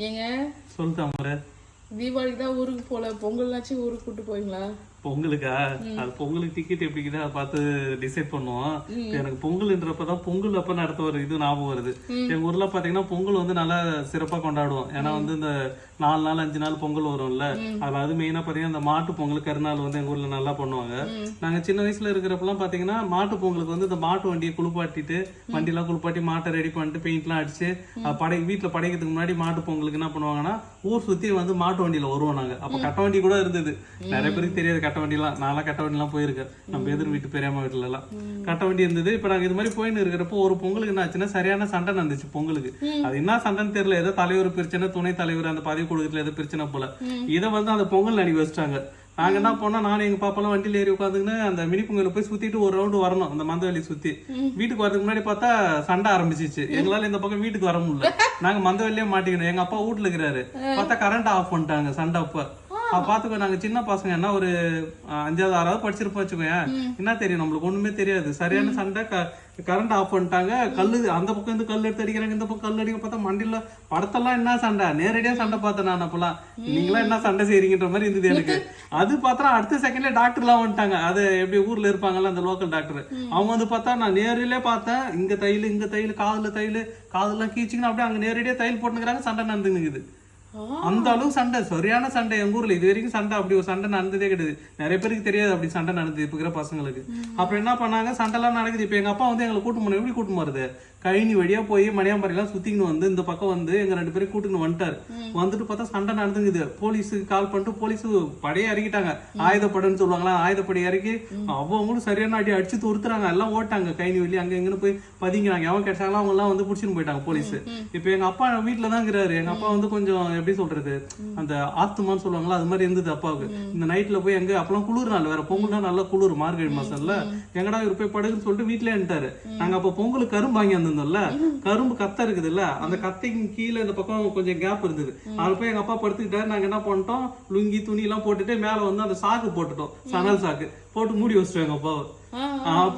ஏங்க? சொல்லு தாமரை தீபாவளிக்கு தான் ஊருக்கு போல. பொங்கல்னாச்சும் ஊருக்கு கூட்டு போவீங்களா? பொங்கலுக்கா? அது பொங்கலுக்கு டிக்கெட் எப்படிக்குதா பார்த்து டிசைட் பண்ணுவோம். எனக்கு பொங்கல்ன்றப்பதான் பொங்கல் அப்ப நடத்த ஒரு இது ஞாபகம் வருது. எங்க ஊர்ல பாத்தீங்கன்னா பொங்கல் வந்து நல்லா சிறப்பா கொண்டாடுவோம். ஏன்னா வந்து இந்த நாலு நாள் அஞ்சு நாள் பொங்கல் வரும்ல. அதுல அது மெயினா பாத்தீங்கன்னா இந்த மாட்டு பொங்கல் கருநாள் வந்து எங்க ஊர்ல நல்லா பண்ணுவாங்க. நாங்க சின்ன வயசுல இருக்கிறப்பெல்லாம் பாத்தீங்கன்னா மாட்டு பொங்கலுக்கு வந்து இந்த மாட்டு வண்டியை குளிப்பாட்டிட்டு வண்டியெல்லாம் குளிப்பாட்டி மாட்டை ரெடி பண்ணிட்டு பெயிண்ட் எல்லாம் அடிச்சு அது படை வீட்டுல படைக்கிறதுக்கு முன்னாடி மாட்டு பொங்கலுக்கு என்ன பண்ணுவாங்கன்னா ஊர் சுத்தி வந்து மாட்டு வண்டியில வருவோம் நாங்க. அப்ப கட்ட வண்டி கூட இருந்தது. நிறைய பேருக்கு தெரியாது கட்ட வண்டிலாம் நான்லாம் கட்ட வண்டிலாம் போயிருக்கேன். நம்ம எதிர் வீட்டு பெரியம்மா வீட்டுல எல்லாம் கட்ட வண்டி இருந்தது இப்ப நாங்க இது மாதிரி போயின்னு இருக்கிறப்போ ஒரு பொங்கலுக்கு என்ன ஆச்சுன்னா சரியான சண்டை நடந்துச்சு பொங்கலுக்கு. அது என்ன சண்டைன்னு தெரியல ஏதோ தலைவர் பிரச்சனை துணை தலைவர் அந்த பதவி கொடுக்கறதுல ஏதோ பிரச்சனை போல. இதை வந்து அந்த பொங்கல் அன்னைக்கு வச்சிட்டாங்க. நாங்க என்ன பண்ணோம் நானும் எங்க பாப்பாலாம் வண்டியில ஏறி உட்காந்துக்கின்னு அந்த மினி பொங்கல போய் சுத்திட்டு ஒரு ரவுண்டு வரணும் அந்த மந்தவெளி சுத்தி. வீட்டுக்கு வரதுக்கு முன்னாடி பார்த்தா சண்டை ஆரம்பிச்சிச்சு. எங்களால இந்த பக்கம் வீட்டுக்கு வர முடியல. நாங்க மந்தவெளியே மாட்டிக்கணும். எங்க அப்பா வீட்டுல இருக்கிறாரு. பார்த்தா கரண்ட் ஆஃப் பண்ணிட்டாங்க சண்டை அப்ப. பாத்துக்கோ நாங்க சின்ன பசங்க என்ன ஒரு அஞ்சாவது ஆறாவது படிச்சிருப்போம் வச்சுக்கோயேன் என்ன தெரியும்? நம்மளுக்கு ஒண்ணுமே தெரியாது. சரியான சண்டை கரண்ட் ஆஃப் பண்ணிட்டாங்க. கல்லு அந்த பக்கம் இருந்து கல் எடுத்து அடிக்கிறாங்க இந்த பக்கம் கல் அடிக்க பார்த்தா மண்டில படத்தெல்லாம் என்ன சண்டை? நேரடியா சண்டை பார்த்தேன் நான் அப்பெல்லாம் நீங்களாம் என்ன சண்டை செய்றீங்கன்ற மாதிரி இருந்தது எனக்கு. அது பார்த்தா அடுத்த செகண்ட்ல டாக்டர் எல்லாம் வந்துட்டாங்க. அது எப்படி ஊர்ல இருப்பாங்கல்ல அந்த லோக்கல் டாக்டர் அவங்க வந்து பார்த்தா நான் நேரிலே பார்த்தேன். இங்க தையல் இங்க தையல் காதுல தையல் காதெல்லாம் கீச்சிங்கன்னு அப்படியே அங்க நேரடியா தையல் போட்டுக்கிறாங்க சண்டை நடந்துங்குது அந்த அளவுக்கு சண்டை சரியான சண்டை. எங்க ஊர்ல இது வரைக்கும் சண்டை. அப்படி ஒரு சண்டை நடந்ததே கிடையாது. நிறைய பேருக்கு தெரியாது அப்படி சண்டை நடந்தது இப்ப இருக்கிற பசங்களுக்கு. அப்புறம் என்ன பண்ணாங்க? சண்டை எல்லாம் நடக்குது. இப்ப எங்க அப்பா வந்து எங்களை கூட்டு போன எப்படி கூட்டு போறது? கழனி வழியா போய் மணியாம்பரி எல்லாம் சுத்திக்கின்னு வந்து இந்த பக்கம் வந்து எங்க ரெண்டு பேரும் கூட்டுன்னு வந்துட்டாரு. வந்துட்டு பார்த்தா சண்டை நடந்துங்குது போலீஸுக்கு கால் பண்ணிட்டு போலீஸ் படையே இறக்கிட்டாங்க. ஆயுதப்படைன்னு சொல்லுவாங்களா? ஆயுதப்படை இறக்கி அவங்களும் சரியான அடி அடிச்சு துருத்துறாங்க. எல்லாம் ஓட்டாங்க. கைனி வெளியே அங்க எங்கன்னு போய் பதுங்கினாங்க. எவன் கிடைச்சாங்களோ அவங்க எல்லாம் வந்து புடிச்சுன்னு போயிட்டாங்க போலீஸ். இப்ப எங்க அப்பா வீட்டுல தான் இருக்கிறாரு எங்க அப்பா வந்து கொஞ்சம் எப்படி சொல்றது? அந்த ஆத்துமான்னு சொல்லுவாங்களா? அது மாதிரி இருந்தது அப்பாவுக்கு. இந்த நைட்ல போய் எங்க அப்பெல்லாம் குளிர் நாள் வேற. பொங்கல்னா நல்லா குளிர் மார்கழி மாசம்ல. எங்கடா இவர் போய் படுக்குன்னு சொல்லிட்டு வீட்டுல இருந்துட்டாரு நாங்க அப்ப பொங்கலுக்கு கரும்பு வாங்கி வந்திருந்தோம்ல கரும்பு கத்தை இருக்குதுல்ல அந்த கத்தைக்கு கீழே இந்த பக்கம் கொஞ்சம் கேப் இருந்தது. அதுல போய் எங்க அப்பா படுத்துக்கிட்டாரு. நாங்க என்ன பண்ணிட்டோம்? லுங்கி துணி எல்லாம் போட்டுட்டு மேல வந்து அந்த சாக்கு போட்டுட்டோம். சணல் சாக்கு. போட்டு மூடி வச்சிட்டோம் எங்க அப்பாவை.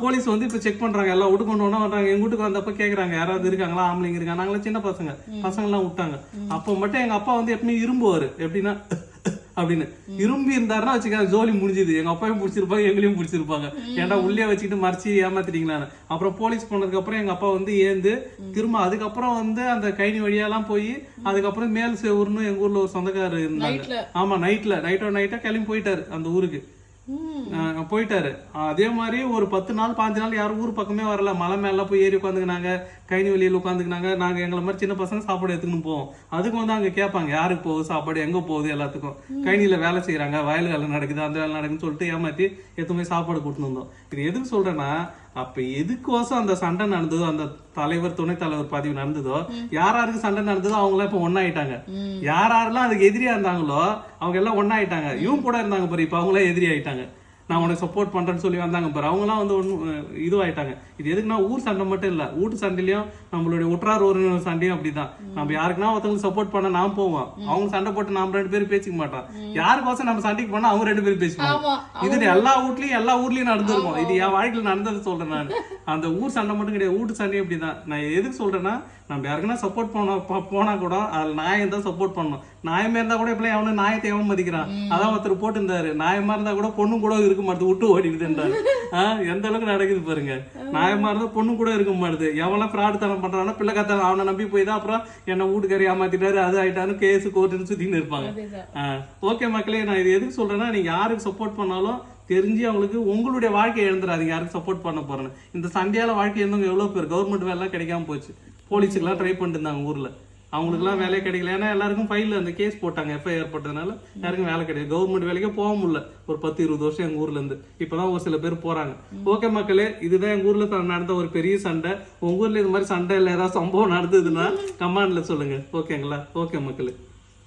போலீஸ் வந்து இப்ப செக் பண்றாங்க. எல்லாம் விட்டு கொண்டு வர்றாங்க எங்க வீட்டுக்கு வந்தப்ப கேக்குறாங்க. யாராவது இருக்காங்களா? ஆம்பளைங்க இருக்காங்க. நாங்களாம் சின்ன பசங்க. பசங்க எல்லாம் விட்டாங்க. அப்போ மட்டும் எங்க அப்பா வந்து எப்பவுமே இரும்புவாரு. எப்படின்னா அப்படின்னு. இரும்பி இருந்தாருன்னா வச்சுக்க ஜோலி முடிஞ்சுது. எங்க அப்பாவையும் பிடிச்சிருப்பாங்க எங்களையும் பிடிச்சிருப்பாங்க. ஏன்டா உள்ளே வச்சுக்கிட்டு மறைச்சு ஏமாத்திட்டீங்களான்னு. அப்புறம் போலீஸ் போனதுக்கு அப்புறம் எங்க அப்பா வந்து ஏந்து திரும்ப அதுக்கப்புறம் வந்து அந்த கைனி வழியெல்லாம் போய் அதுக்கப்புறம் மேல் சேவூர்னு எங்க ஊர்ல ஒரு சொந்தக்காரர் இருந்தாங்க. ஆமா நைட்ல. நைட்டோ நைட்டா கிளம்பி போயிட்டாரு அந்த ஊருக்கு. போயிட்டாரு. அதே மாதிரி ஒரு பத்து நாள் பாஞ்சு நாள் யாரும் ஊர் பக்கமே வரல. மலை மேல போய் ஏறி உட்காந்துக்கினாங்க. கைனி வெளியில உட்காந்துக்கினாங்க நாங்க எங்களை மாதிரி சின்ன பசங்க சாப்பாடு எடுத்துன்னு போவோம். அதுக்கு வந்து அங்க கேட்பாங்க யாருக்கு போகுது சாப்பாடு? எங்க போகுது? எல்லாத்துக்கும். கைனியில வேலை செய்யறாங்க வயல் வேலை நடக்குது அந்த வேலை நடக்குதுன்னு சொல்லிட்டு ஏமாத்தி எத்துமே சாப்பாடு கொடுத்துன்னு வந்தோம். இது எதுக்கு சொல்றேன்னா அப்ப எதுக்கோசம் அந்த சண்டை நடந்ததோ அந்த தலைவர் துணை தலைவர் பதவி நடந்ததோ யார் யாருக்கு சண்டை நடந்ததோ அவங்க எல்லாம் இப்ப ஒன்னாயிட்டாங்க யார் யாரெல்லாம் அதுக்கு எதிரியா இருந்தாங்களோ அவங்க எல்லாம் ஒன்னாயிட்டாங்க இவங்க கூட இருந்தாங்க பாரு இப்ப அவங்களே எதிரி ஆயிட்டாங்க. நான் உனக்கு சப்போர்ட் பண்றேன்னு சொல்லி வந்தாங்க. பாரு அவங்கலாம் வந்து ஒன்று இதுவாயிட்டாங்க. இது எதுக்குன்னா ஊர் சண்டை மட்டும் இல்ல. வீட்டு சண்டையிலயும் நம்மளுடைய உற்றார் உறவினர் சண்டையும் அப்படிதான். நம்ம யாருக்குன்னா ஒருத்தவங்க சப்போர்ட் பண்ண நாம் போவோம் அவங்க சண்டை போட்டு நாம ரெண்டு பேரும் பேசிக்க மாட்டோம். யாருக்கோசம் நம்ம சண்டைக்கு போனா அவங்க ரெண்டு பேரும் பேசிக்குவாங்க ஆமா இது எல்லா வீட்லயும் எல்லா ஊர்லயும் நடந்திருக்கும். இது என் வாழ்க்கையில நடந்தது சொல்றேன் நான். அந்த ஊர் சண்டை மட்டும் கிடையாது. வீட்டு சண்டையும் அப்படிதான் நான் எதுக்கு சொல்றேன்னா நம்ம யாருக்குன்னா சப்போர்ட் பண்ண போ- போனா கூட அதுல நாயம் தான் சப்போர்ட் பண்ணணும். நாயமே இருந்தா கூட இப்ப அவனு நாயத்தை எவன் மதிக்கிறான் அதான் ஒருத்தர் போட்டிருந்தாரு. நாயமா இருந்தா கூட பொண்ணு கூட இருக்க மாட்டுது விட்டு ஓடிடுதுன்றாரு. எந்த அளவுக்கு நடக்குது பாருங்க. நாயமா இருந்தா பொண்ணு கூட இருக்க மாட்டுது. எவெல்லாம் ஃப்ராட் தனம் பண்றானோ பிள்ளை கத்தனம் அவனை நம்பி போய் தான் அப்புறம் என்ன வீட்டுக்காரி ஏமாத்திட்டாரு அது ஆயிட்டாரு கேஸ் கோர்ட்டுன்னு சுத்தின்னு இருப்பாங்க. ஓகே மக்களே நான் இது எதுக்கு சொல்றேன்னா நீங்க யாருக்கு சப்போர்ட் பண்ணாலும் தெரிஞ்சு அவங்களுக்கு உங்களுடைய வாழ்க்கையை எழுந்துறாதீங்க யாருக்கு சப்போர்ட் பண்ண போறேன்னு. இந்த சண்டையால வாழ்க்கை இருந்தவங்க எவ்வளவு பேர்? கவர்மெண்ட் வேலை கிடைக்காம போச்சு. போலீஸுக்கெல்லாம் ட்ரை பண்ணிட்டு இருந்தாங்க ஊர்ல. அவங்களுக்குலாம் வேலையே கிடைக்கல. ஏன்னா எல்லாருக்கும் ஃபைலில் அந்த கேஸ் போட்டாங்க எஃப்ஐஆர் போட்டதுனால யாருக்கும் வேலை கிடையாது. கவர்மெண்ட் வேலைக்கே போக முடியல. ஒரு பத்து இருபது வருஷம் எங்கள் ஊர்லேருந்து இப்போ தான் ஒரு சில பேர் போகிறாங்க ஓகே மக்களே இதுதான் எங்கள் ஊரில் நடந்த ஒரு பெரிய சண்டை. உங்கள் ஊரில் இது மாதிரி சண்டை இல்லை ஏதாவது சம்பவம் நடந்ததுன்னா கமாண்டில் சொல்லுங்கள் ஓகேங்களா ஓகே மக்களே.